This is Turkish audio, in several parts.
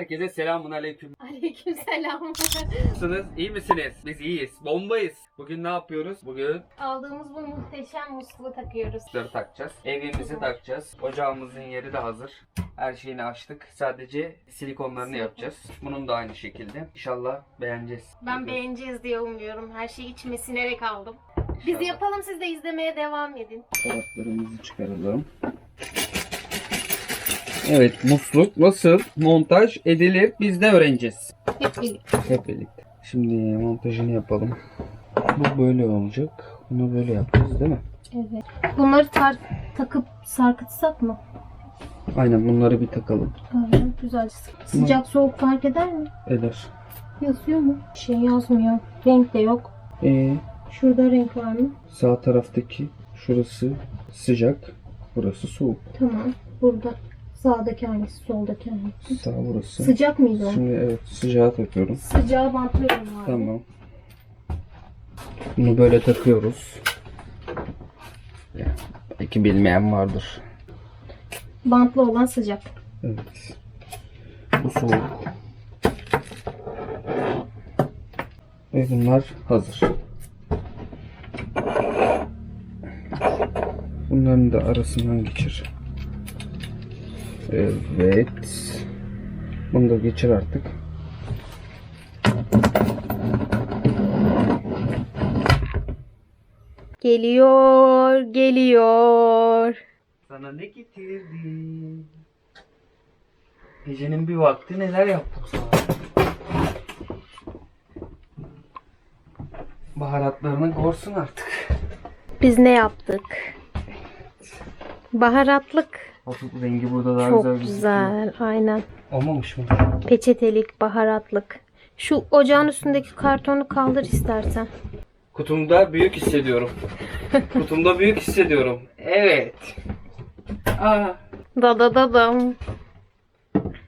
Herkese selamun aleyküm. Aleykümselam. Nasılsınız? İyi misiniz? Biz iyiyiz. Bombayız. Bugün ne yapıyoruz? Bugün Aldığımız bu muhteşem musluğu takıyoruz. ışıkları takacağız. Evimizi takacağız. Ocağımızın yeri de hazır. Her şeyini açtık. Sadece silikonlarını yapacağız. Bunun da aynı şekilde. İnşallah beğeneceğiz. Ben beğeneceğiz diye umuyorum. Her şeyi içime sinerek aldım. Biz İnşallah. yapalım siz de izlemeye devam edin. Taraflarımızı çıkaralım. Evet musluk nasıl montaj edilir biz de öğreneceğiz. Hep birlikte. Hep birlikte. Şimdi montajını yapalım. Bu böyle olacak. Bunu böyle yapacağız değil mi? Evet. Bunları tar takıp sarkıtsak mı? Aynen bunları bir takalım. Evet, güzel. Sıcak soğuk fark eder mi? Eder. Yazıyor mu? Şey yazmıyor. Renk de yok. Ee, Şurada renk var mı? sağ taraftaki şurası sıcak. Burası soğuk. Tamam. Burada. Sağdaki hangisi, soldaki hangisi? Sağ burası. Sıcak mıydı o? Şimdi evet sıcağı takıyorum. Sıcağı bantlıyorum abi. Tamam. Bunu böyle takıyoruz. Belki bilmeyen vardır. Bantlı olan sıcak. Evet. Bu soğuk. Ve bunlar hazır. Bunların da arasından geçir. Evet. Bunu da geçir artık. Geliyor, geliyor. Sana ne getirdim? Gecenin bir vakti neler yaptım sana? Baharatlarını korsun artık. Biz ne yaptık? Baharatlık. Hafif rengi burada daha Çok güzel gözüküyor. güzel, aynen. Olmamış mı? Peçetelik, baharatlık. Şu ocağın üstündeki kartonu kaldır istersen. Kutumda büyük hissediyorum. Kutumda büyük hissediyorum. Evet. Aa. Da da da dam.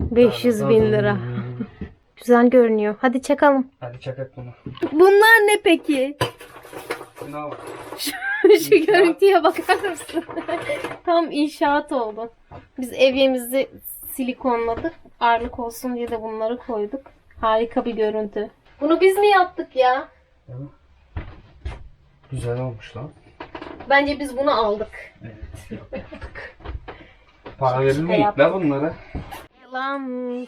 500 bin lira. Güzel görünüyor. Hadi çakalım. Hadi çakak bunu. Bunlar ne peki? Şuna bak. Şu görüntüye bakar mısın? Tam inşaat oldu. Biz evyemizi silikonladık. Ağırlık olsun diye de bunları koyduk. Harika bir görüntü. Bunu biz mi yaptık ya? Güzel olmuş lan. Bence biz bunu aldık. Evet. Para verir mi Yaptık. la bunlara? Yılan.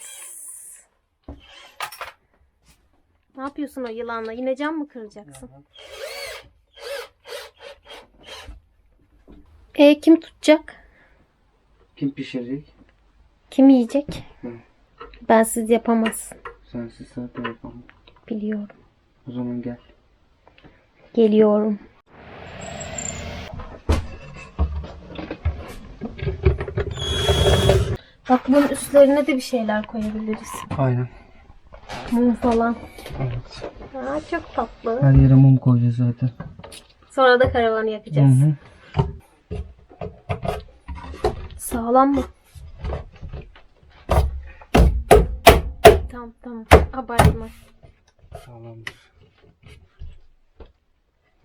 Ne yapıyorsun o yılanla? Yine cam mı kıracaksın? E kim tutacak? Kim pişirecek? Kim yiyecek? Hı. Bensiz yapamazsın. Sensiz zaten yapamam. Biliyorum. O zaman gel. Geliyorum. Bak bunun üstlerine de bir şeyler koyabiliriz. Aynen. Mum falan. Evet. Aa, çok tatlı. Her yere mum koyacağız zaten. Sonra da karavanı yakacağız. hı. Sağlam mı? Tamam tamam. Abartma. Sağlamdır.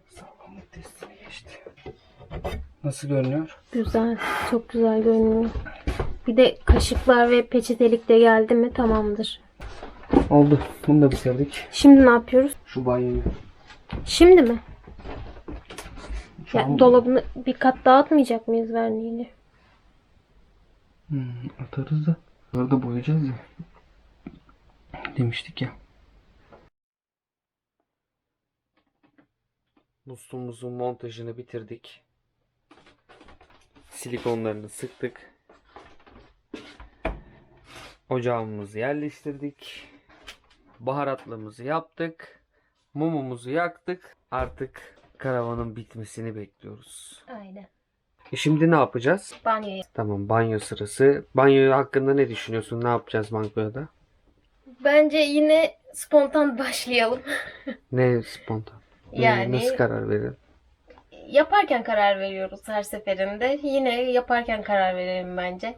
Sağlamlık testini geçti. Nasıl görünüyor? Güzel. Çok güzel görünüyor. Bir de kaşıklar ve peçetelik de geldi mi tamamdır. Oldu. Bunu da bitirdik. Şimdi ne yapıyoruz? Şu banyoyu. Şimdi mi? Şu Ya, an- dolabını bir kat dağıtmayacak mıyız verniğini? Hmm, atarız da. Bunları da boyayacağız ya. Demiştik ya. Musluğumuzun montajını bitirdik. Silikonlarını sıktık. Ocağımızı yerleştirdik. Baharatlığımızı yaptık. Mumumuzu yaktık. Artık karavanın bitmesini bekliyoruz. Aynen. E şimdi ne yapacağız? Banyoya. Tamam banyo sırası. Banyo hakkında ne düşünüyorsun? Ne yapacağız banyoda? Bence yine spontan başlayalım. Ne spontan? Ne- Yani- Nasıl karar verelim? Yaparken karar veriyoruz her seferinde. Yine yaparken karar verelim bence.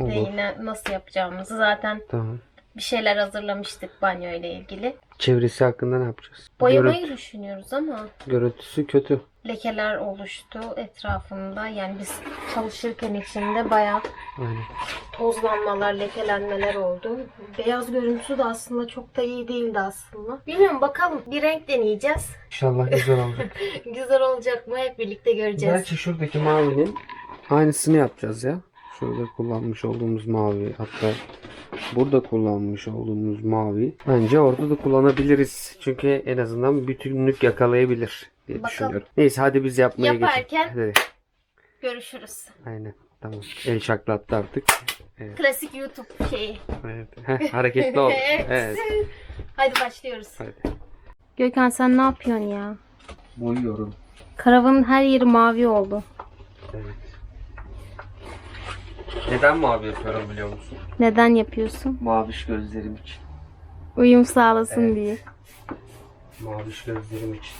Ve Olur. yine nasıl yapacağımızı zaten Tamam. bir şeyler hazırlamıştık banyo ile ilgili. Çevresi hakkında ne yapacağız? Boyamayı Görüntü- düşünüyoruz ama görüntüsü kötü. Lekeler oluştu etrafında. Yani biz çalışırken içinde bayağı Aynen. tozlanmalar, lekelenmeler oldu. Beyaz görüntüsü de aslında çok da iyi değildi aslında. Bilmiyorum bakalım bir renk deneyeceğiz. İnşallah güzel olacak. Güzel olacak mı hep birlikte göreceğiz. Belki şuradaki mavinin aynısını yapacağız ya. Şurada kullanmış olduğumuz mavi hatta burada kullanmış olduğumuz mavi. Bence orada da kullanabiliriz. Çünkü en azından bütünlük yakalayabilir diye Bakalım. düşünüyorum. Neyse hadi biz yapmaya Yaparken- geçelim. Hadi. Görüşürüz. Aynen tamam. El şaklattı artık. Klasik YouTube şeyi. Evet. Heh, hareketli ol. Evet. Hadi başlıyoruz. Hadi. Gökhan sen ne yapıyorsun ya? Boyuyorum. Karavanın her yeri mavi oldu. Evet. Neden mavi yapıyorum biliyor musun? Neden yapıyorsun? Maviş gözlerim için. Uyum sağlasın Evet. diye. Maviş gözlerim için.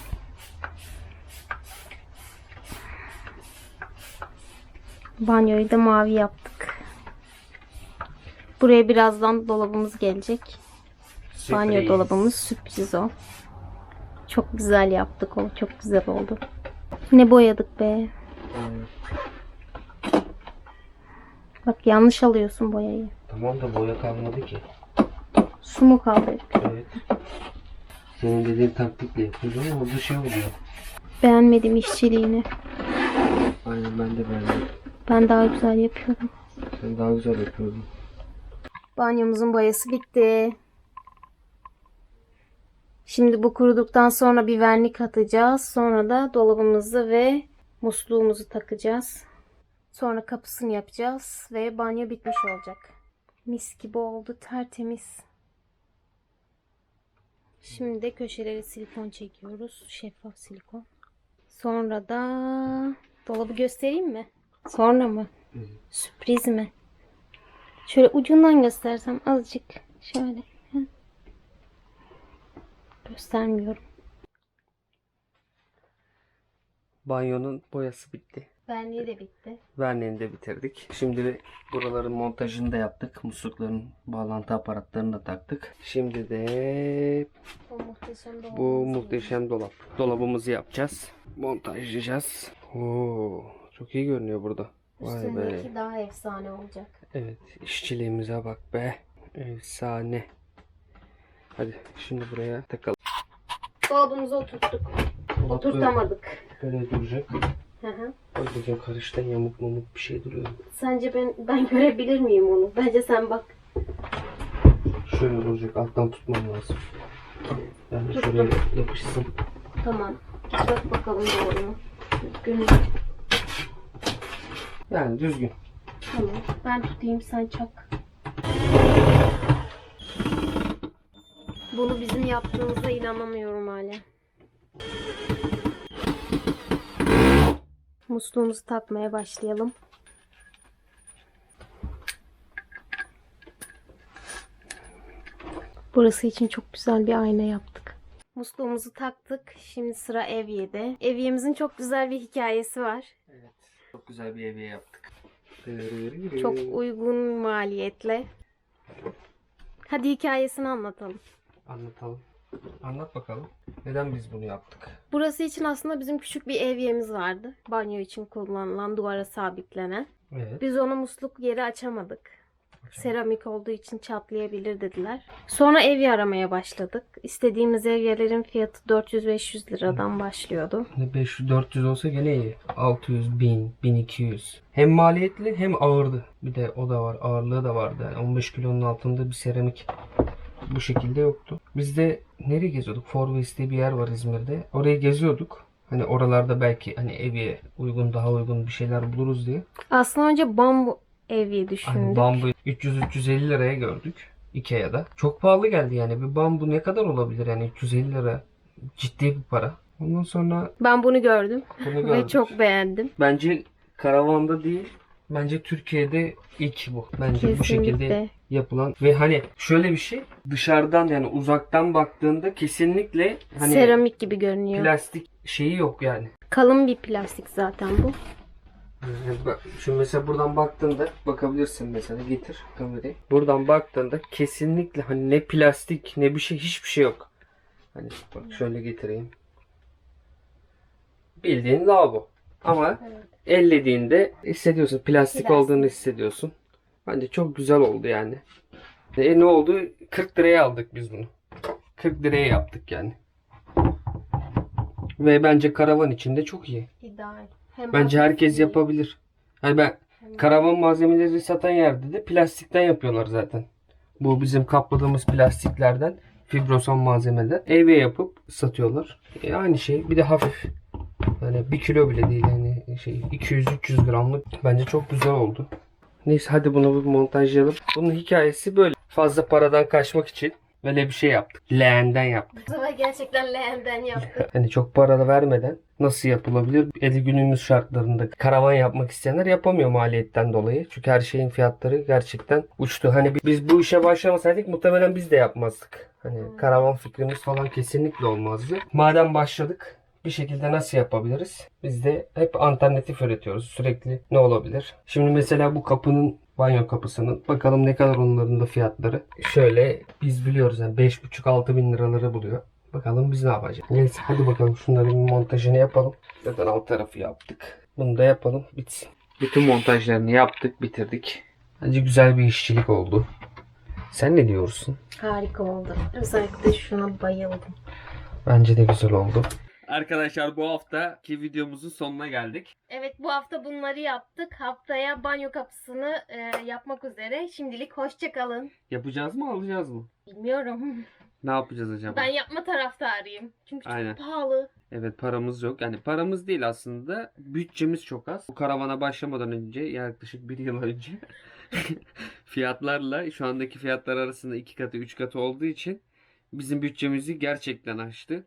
Banyoyu da mavi yaptık. Buraya birazdan dolabımız gelecek. Banyo Sürpriz. dolabımız sürpriz o. Çok güzel yaptık o. Çok güzel oldu. Ne boyadık be. Bak yanlış alıyorsun boyayı. Tamam da boya kalmadı ki. Su mu kaldı? Evet. Senin dediğin taktikle yapıyoruz ama orada şey oluyor. Beğenmedim işçiliğini. Aynen ben de beğendim. Ben daha güzel yapıyorum. Sen daha güzel yapıyordun. Banyomuzun boyası bitti. Şimdi bu kuruduktan sonra bir vernik atacağız. Sonra da dolabımızı ve musluğumuzu takacağız. Sonra kapısını yapacağız ve banyo bitmiş olacak. Mis gibi oldu tertemiz. Şimdi de köşeleri silikon çekiyoruz. Şeffaf silikon. Sonra da dolabı göstereyim mi? Sonra mı? Sürpriz mi? Şöyle ucundan göstersem azıcık. Şöyle. Hı. Göstermiyorum. Banyonun boyası bitti. Benliği de bitti. Verniğini de bitirdik. Şimdi buraların montajını da yaptık. Muslukların bağlantı aparatlarını da taktık. Şimdi de Bu muhteşem dolabımız bu muhteşem dolap. Dolabımızı yapacağız. Montajlayacağız. Oo, çok iyi görünüyor burada. Vay be. Üstündeki daha efsane olacak. Evet, işçiliğimize bak be. Efsane. Hadi şimdi buraya takalım. Dolabımızı oturttuk. Oturtamadık. Böyle duracak. Hı hı. Bak bakayım karıştan yamuk mamuk bir şey duruyor. Sence ben ben görebilir miyim onu? Bence sen bak. Şöyle duracak. Alttan tutmam lazım. Yani şuraya yapışsın. Tamam. Bak bakalım doğru mu? Düzgün mü? Yani düzgün. Tamam. Ben tutayım sen çak. Bunu bizim yaptığımıza inanamıyorum hala. Musluğumuzu takmaya başlayalım. Burası için çok güzel bir ayna yaptık. Musluğumuzu taktık. Şimdi sıra Evye'de. Evye'mizin çok güzel bir hikayesi var. Çok güzel bir evi yaptık. Çok uygun maliyetle. Hadi hikayesini anlatalım. Anlatalım. Anlat bakalım. Neden biz bunu yaptık? Burası için aslında bizim küçük bir evyemiz vardı. Banyo için kullanılan duvara sabitlenen. Evet. Biz onu musluk yeri açamadık. Seramik olduğu için çatlayabilir dediler. Sonra evye aramaya başladık. İstediğimiz evyelerin fiyatı 400-500 liradan başlıyordu. 500-400 olsa gene iyi. 600, 1000, 1200. Hem maliyetli hem ağırdı. Bir de o da var. Ağırlığı da vardı. Yani 15 kilonun altında bir seramik bu şekilde yoktu. Biz de nereye geziyorduk? Forves diye bir yer var İzmir'de. Orayı geziyorduk. Hani oralarda belki hani eviye uygun daha uygun bir şeyler buluruz diye. Aslında önce bambu evye Hani düşündük. bambu 300-350 liraya gördük. Ikea'da. Çok pahalı geldi yani. Bir bambu ne kadar olabilir yani 350 lira. Ciddi bir para. Ondan sonra Ben bunu gördüm bunu ve çok beğendim. Bence karavanda değil. Bence Türkiye'de ilk bu. Bence bu şekilde Kesinlikle. yapılan ve hani şöyle bir şey dışarıdan yani uzaktan baktığında kesinlikle hani Seramik gibi görünüyor. plastik şeyi yok yani. Kalın bir plastik zaten bu. Şu mesela buradan baktığında bakabilirsin mesela getir kamerayı. Buradan baktığında kesinlikle hani ne plastik ne bir şey hiçbir şey yok. Hani bak şöyle getireyim. Bildiğin lavabo. Ama Evet. ellediğinde hissediyorsun. Plastik, Plastik. olduğunu hissediyorsun. Bence çok güzel oldu yani. E ne oldu? 40 liraya aldık biz bunu. 40 liraya yaptık yani. Ve bence karavan içinde çok iyi. İdeal. Hem Bence herkes yapabilir. Yani ben karavan malzemeleri satan yerde de plastikten yapıyorlar zaten. Bu bizim kapladığımız plastiklerden fibroson malzemeden eve yapıp satıyorlar. E aynı şey. Bir de hafif. Yani bir kilo bile değil yani şey 200-300 gramlık. Bence çok güzel oldu. Neyse hadi bunu bir montajlayalım. Bunun hikayesi böyle. Fazla paradan kaçmak için böyle bir şey yaptık. Leğenden yaptık. Bu sefer gerçekten leğenden yaptık. Hani çok para da vermeden nasıl yapılabilir? Eli günümüz şartlarında karavan yapmak isteyenler yapamıyor maliyetten dolayı. Çünkü her şeyin fiyatları gerçekten uçtu. Hani biz bu işe başlamasaydık muhtemelen biz de yapmazdık. Hani karavan fikrimiz falan kesinlikle olmazdı. Madem başladık bir şekilde nasıl yapabiliriz? Biz de hep alternatif üretiyoruz. Sürekli ne olabilir? Şimdi mesela bu kapının banyo kapısının bakalım ne kadar onların da fiyatları. Şöyle biz biliyoruz yani 5,5-6 bin liraları buluyor. Bakalım biz ne yapacağız. Neyse hadi bakalım şunların montajını yapalım. Zaten alt tarafı yaptık. Bunu da yapalım bitsin. Bütün montajlarını yaptık bitirdik. Bence güzel bir işçilik oldu. Sen ne diyorsun? Harika oldu. Özellikle şuna bayıldım. Bence de güzel oldu. Arkadaşlar bu haftaki videomuzun sonuna geldik. Evet bu hafta bunları yaptık. Haftaya banyo kapısını e, yapmak üzere. Şimdilik hoşça kalın. Yapacağız mı alacağız mı? Bilmiyorum. Ne yapacağız acaba? Ben yapma taraftarıyım. Çünkü çok Aynen. pahalı. Evet paramız yok. Yani paramız değil aslında. Bütçemiz çok az. Bu karavana başlamadan önce yaklaşık bir yıl önce fiyatlarla şu andaki fiyatlar arasında iki katı üç katı olduğu için bizim bütçemizi gerçekten aştı.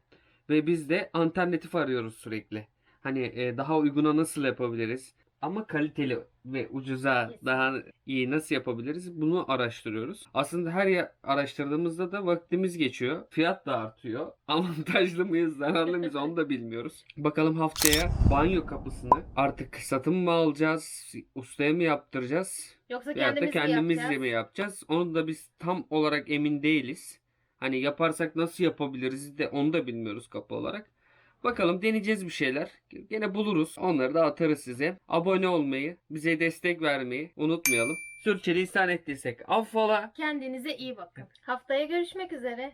Ve biz de alternatif arıyoruz sürekli. Hani e, daha uyguna nasıl yapabiliriz? Ama kaliteli ve ucuza daha iyi nasıl yapabiliriz? Bunu araştırıyoruz. Aslında her yer araştırdığımızda da vaktimiz geçiyor. Fiyat da artıyor. Avantajlı mıyız, zararlı mıyız onu da bilmiyoruz. Bakalım haftaya banyo kapısını artık satın mı alacağız? Ustaya mı yaptıracağız? Yoksa Veyahut da kendimiz, kendimiz mi yapacağız? mi yapacağız? Onu da biz tam olarak emin değiliz. Hani yaparsak nasıl yapabiliriz de onu da bilmiyoruz kapı olarak. Bakalım deneyeceğiz bir şeyler. Gene buluruz. Onları da atarız size. Abone olmayı, bize destek vermeyi unutmayalım. Sürçeli ihsan ettiysek affola. Kendinize iyi bakın. Haftaya görüşmek üzere.